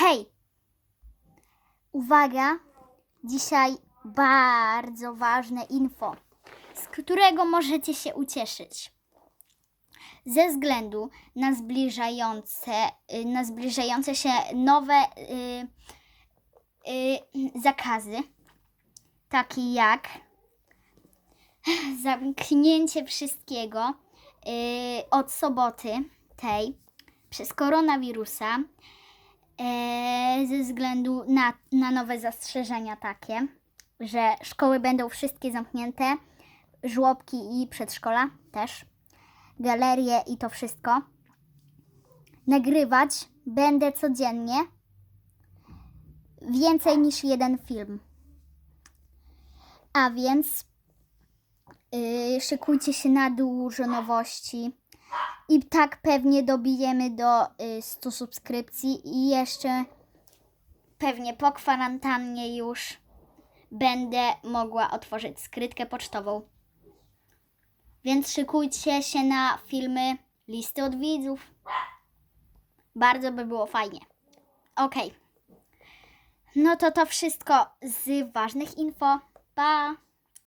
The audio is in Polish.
Hej! Uwaga! Dzisiaj bardzo ważne info, z którego możecie się ucieszyć. Ze względu na zbliżające, y, na zbliżające się nowe y, y, zakazy, takie jak zamknięcie wszystkiego od soboty tej przez koronawirusa ze względu na, na nowe zastrzeżenia takie, że szkoły będą wszystkie zamknięte, żłobki i przedszkola też, galerie i to wszystko. Nagrywać będę codziennie więcej niż jeden film. A więc yy, szykujcie się na dużo nowości. I tak pewnie dobijemy do y, 100 subskrypcji i jeszcze pewnie po kwarantannie już będę mogła otworzyć skrytkę pocztową. Więc szykujcie się na filmy listy od widzów. Bardzo by było fajnie. Okej. No to to wszystko z ważnych info. Pa!